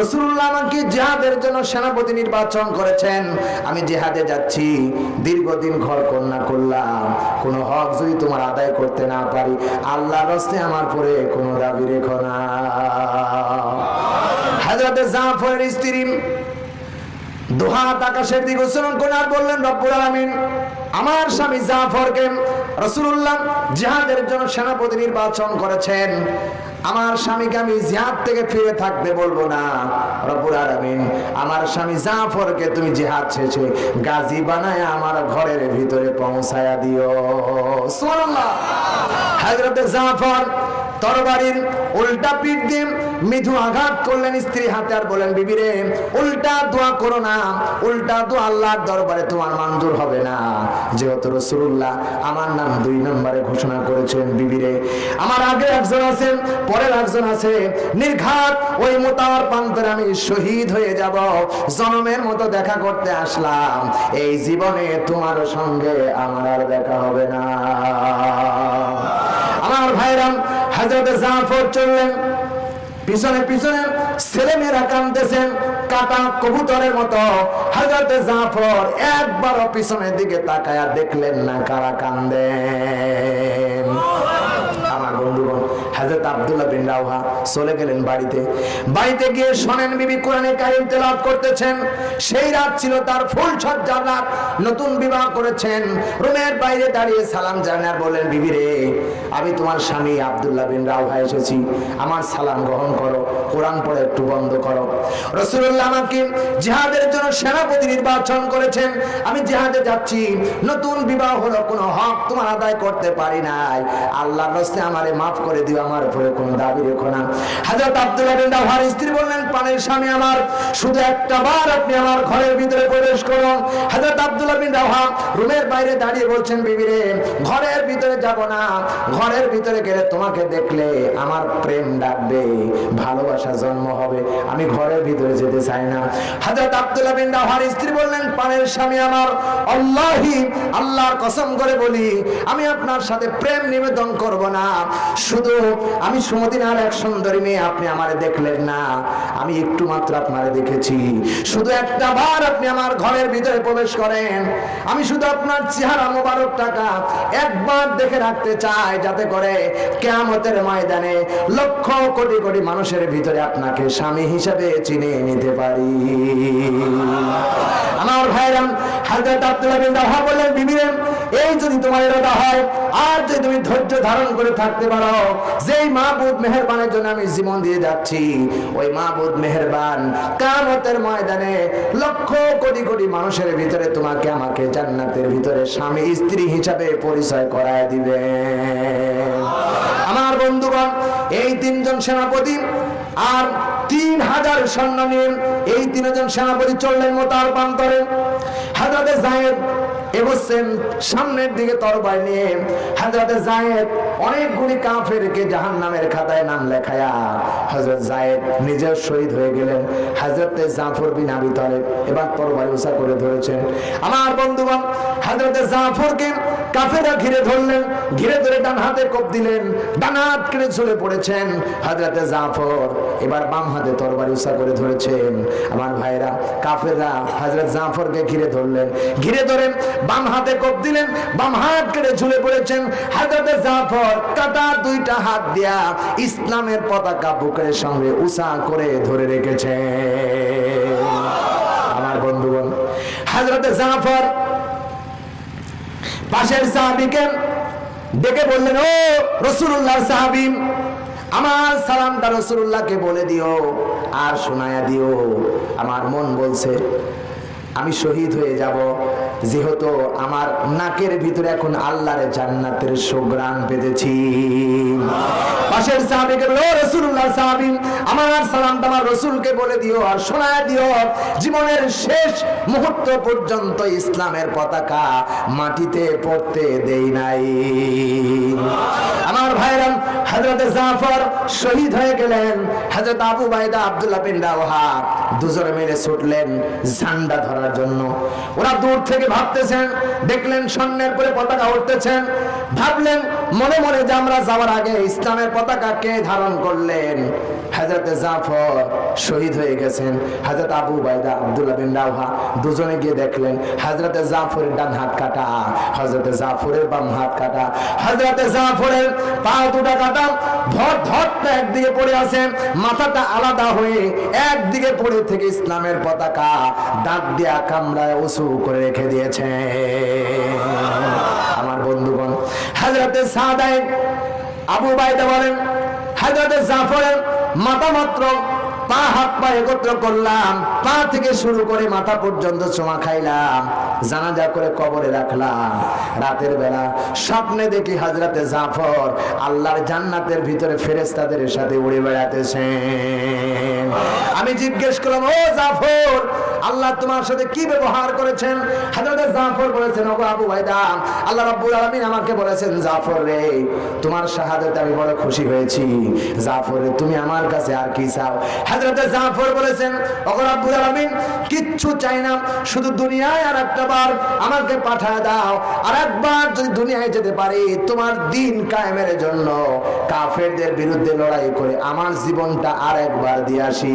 রসুল্লাহ আমাকে জিহাদের জন্য সেনাপতি নির্বাচন করেছেন। আমি জিহাদে যাচ্ছি। দীর্ঘদিন ঘর কন্যা করলাম। কোনো হক যদি তোমার আদায় করতে না পারি আল্লাহ রস্তে আমার পরে কোনো দাবি রেখো না। হাজরতে জাফরের স্ত্রী দুহাত আকাশের দিকে উচ্চারণ করে আর বললেন, রব্বুল আলামিন, আমার স্বামী জাফরকে রসুল্লাহ জিহাদের জন্য সেনাপতি নির্বাচন করেছেন। আমার স্বামীকে আমি জিহাদ থেকে ফিরে থাকতে বলব না। রবুর আলামিন, আমার স্বামী জাফরকে তুমি জিহাদ ছেছে গাজী বানায় আমার ঘরের ভিতরে পৌঁছায়া দিও। সুল্লাহ হায়দ্রাবাদের জাফর তরবারির উল্টা পিঠ দিয়ে মৃদু আঘাত করলেন স্ত্রী হাতে আর বলেন বিবিরে উল্টা দোয়া করো না, উল্টা দোয়া আল্লাহর দরবারে তোমার মঞ্জুর হবে না। যেহেতু রসুল্লাহ আমার নাম দুই নম্বরে ঘোষণা করেছেন বিবিরে আমার আগে একজন আছেন পরের একজন আছে, নির্ঘাত ওই মোতার প্রান্তরে আমি শহীদ হয়ে যাব, জনমের মতো দেখা করতে আসলাম, এই জীবনে তোমার সঙ্গে আমার আর দেখা হবে না। আমার ভাইরাম হাজরতে জাফর চললেন। পিছনে পিছনে ছেলে মেয়েরা কান্দতেছেন কাটা কবুতরের মতো। হাজরতে জাফর একবারও পিছনের দিকে তাকায়া দেখলেন না কারা হাজরত আব্দুল্লাহ বিন রাওহা চলে গেলেন বাড়িতে। বাড়িতে গিয়ে শোনেন বিবি কোরআনে কারিম তেলাওয়াত করতেছেন। সেই রাত ছিল তার ফুল সজ্জার রাত। নতুন বিবাহ করেছেন। রুমের বাইরে দাঁড়িয়ে সালাম জানার বলেন বিবি রে, আমি তোমার স্বামী আব্দুল্লাহ বিন রাওহা এসেছি। আমার সালাম গ্রহণ করো। কোরআন পড়ে একটু বন্ধ করো। রসুল্লাহ আমাকে জিহাদের জন্য সেনাপতি নির্বাচন করেছেন। আমি জিহাদে যাচ্ছি। নতুন বিবাহ হলো কোনো হক তোমার আদায় করতে পারি নাই। আল্লাহর রাস্তে আমারে মাফ করে দিও আমার কোনো দাবি রেখো না। রাওহার স্ত্রী বললেন, পানের স্বামী আমার, শুধু একটা বার আপনি আমার ঘরের ভিতরে প্রবেশ করুন। রাওহা রুমের বাইরে দাঁড়িয়ে বলছেন, বিবিরে, ঘরের ভিতরে যাব না। ঘরের ভিতরে গেলে তোমাকে দেখলে আমার প্রেম ডাকবে, ভালোবাসা জন্ম হবে। আমি ঘরের ভিতরে যেতে চাই না। হযরত আব্দুল্লাহ বিন স্ত্রী বললেন, পানের স্বামী আমার, আল্লাহি, আল্লাহর কসম করে বলি, আমি আপনার সাথে প্রেম নিবেদন করব না। শুধু আমি সুমদিনার এক সুন্দরী মেয়ে, আপনি আমারে দেখলেন না। আমি একটু মাত্র আপনারে দেখেছি। শুধু একটা বার আপনি আমার ঘরের ভিতরে প্রবেশ করেন। আমি শুধু আপনার চেহারা মোবারক টাকা একবার দেখে রাখতে চাই, যাতে করে কেয়ামতের ময়দানে লক্ষ কোটি কোটি মানুষের ভিতরে আপনাকে স্বামী হিসেবে চিনে নিতে পারি। আমার ভাইরাম হাজরত আব্দুল্লাহ বললেন বিবিরে এই যদি তোমার এরোটা হয়, আর যদি তুমি ধৈর্য ধারণ করে থাকতে পারো, যেই মাহবুদ মেহেরবানের জন্য আমি জীবন দিয়ে যাচ্ছি, ওই মাহবুদ মেহেরবান কামতের ময়দানে লক্ষ কোটি কোটি মানুষের ভিতরে তোমাকে আমাকে জান্নাতের ভিতরে স্বামী, স্ত্রী হিসাবে পরিচয় করায় দিবে। আমার বন্ধুগণ, এই তিনজন সেনাপতি আর তিন হাজার সৈন্য নিয়ে এই তিনজন সেনাপতি চললেন মোতার প্রান্তরে। হাজরাতে জায়েদ এগোচ্ছেন সামনের দিকে তরবারি নিয়ে। জায়েদ অনেকগুলি জাহান নামের খাতায় নাম লেখায়া হজরত জায়েদ শহীদ হয়ে গেলেন। হাজরতে জাফর বিন আবি তালেব এবার করে ধরেছেন। আমার বন্ধুগণ হাজরতে জাফরকে কাফেরা ঘিরে ধরলেন, ঘিরে ধরে ডান হাতে কোপ দিলেন, ডান হাত কেড়ে ঝুলে পড়েছেন হাজরাতে জাফর। এবার বাম হাতে তরবারি উষা করে ধরেছেন। আমার ভাইরা কাফেররা হাজরত জাফরকে ঘিরে ধরলেন। ঘিরে ধরে বাম হাতে কোপ দিলেন, বাম হাত কেড়ে ঝুলে পড়েছেন। হাজরতে জাফর কাটা দুইটা হাত দিয়া ইসলামের পতাকা বুকের সঙ্গে উষা করে ধরে রেখেছে। আমার বন্ধুগণ, হাজরতে জাফর পাশের সাহাবিকে ডেকে বললেন, ও রসুল্লাহ সাহাবি, আমার সালামটা রসুল্লাহকে বলে দিও আর শোনায়া দিও। আমার মন বলছে, আমি শহীদ হয়ে যাব। যেহেতু আমার নাকের ভিতরে এখন আল্লাহর জান্নাতের সুগ্রাণ পেতেছি। পাশের সাহাবিকে বলো রসুল্লাহ সাহাবি, আমার সালামটা আমার রসুলকে বলে দিও আর শোনায় দিও, জীবনের শেষ মুহূর্ত পর্যন্ত ইসলামের পতাকা মাটিতে পড়তে দেই নাই। আমার ভাইরাম হযরত জাফর শহীদ হয়ে গেলেন। হযরত আবু বাইদা আব্দুল্লাহ বিন রাওহা দুজনে মিলে ছুটলেন ঝান্ডা ধরার জন্য। ওরা দূর থেকে ভাবতেছেন দেখলেন স্বর্ণের করে পতাকা উঠতেছেন ভাবলেন মনে মনে যে আমরা যাওয়ার আগে ইসলামের পতাকা কে ধারণ করলেন? হাজরতে জাফর শহীদ হয়ে গেছেন। হাজরত আবু বাইদা আব্দুল্লাহ বিন রাওহা দুজনে গিয়ে দেখলেন হাজরতে জাফরের ডান হাত কাটা হাজরতে জাফরের বাম হাত কাটা হাজরতে জাফরের পা দুটা কাটা, ধর ধরটা একদিকে পড়ে আছে, মাথাটা আলাদা হয়ে একদিকে পড়ে থেকে ইসলামের পতাকা দাঁত দিয়া কামড়ায় উঁচু করে রেখে দিয়েছে আমার বন্ধুগণ হাজরতে সাদাই আবু বাইদা বলেন হাজরতে জাফরের মাথা মাত্র পা, হাত, পা একত্র করলাম, পা থেকে শুরু করে মাথা পর্যন্ত চোমা খাইলাম, জানাজা করে কবরে রাখলাম। রাতের বেলা স্বপ্নে দেখি হাজরাতে জাফর আল্লাহর জান্নাতের ভিতরে ফেরেস্তাদের সাথে উড়ে বেড়াতেছেন। আমি জিজ্ঞেস করলাম, ও জাফর, আল্লাহ তোমার সাথে কি ব্যবহার করেছেন? হাজরতে জাফর বলেছেন, ওগো আবু বাইদা আল্লাহ রাব্বুল আমাকে বলেছেন, জাফর রে, তোমার শাহাদাতে আমি বড় খুশি হয়েছি। জাফর রে, তুমি আমার কাছে আর কি চাও? হাজরতে জাফর বলেছেন, ওগো আলমিন, কিচ্ছু চাই না, শুধু দুনিয়ায় আর একটা বার আমাকে পাঠায় দাও। আর একবার যদি দুনিয়ায় যেতে পারি, তোমার দিন কায়েমের জন্য কাফেরদের বিরুদ্ধে লড়াই করে আমার জীবনটা আর একবার দিয়ে আসি।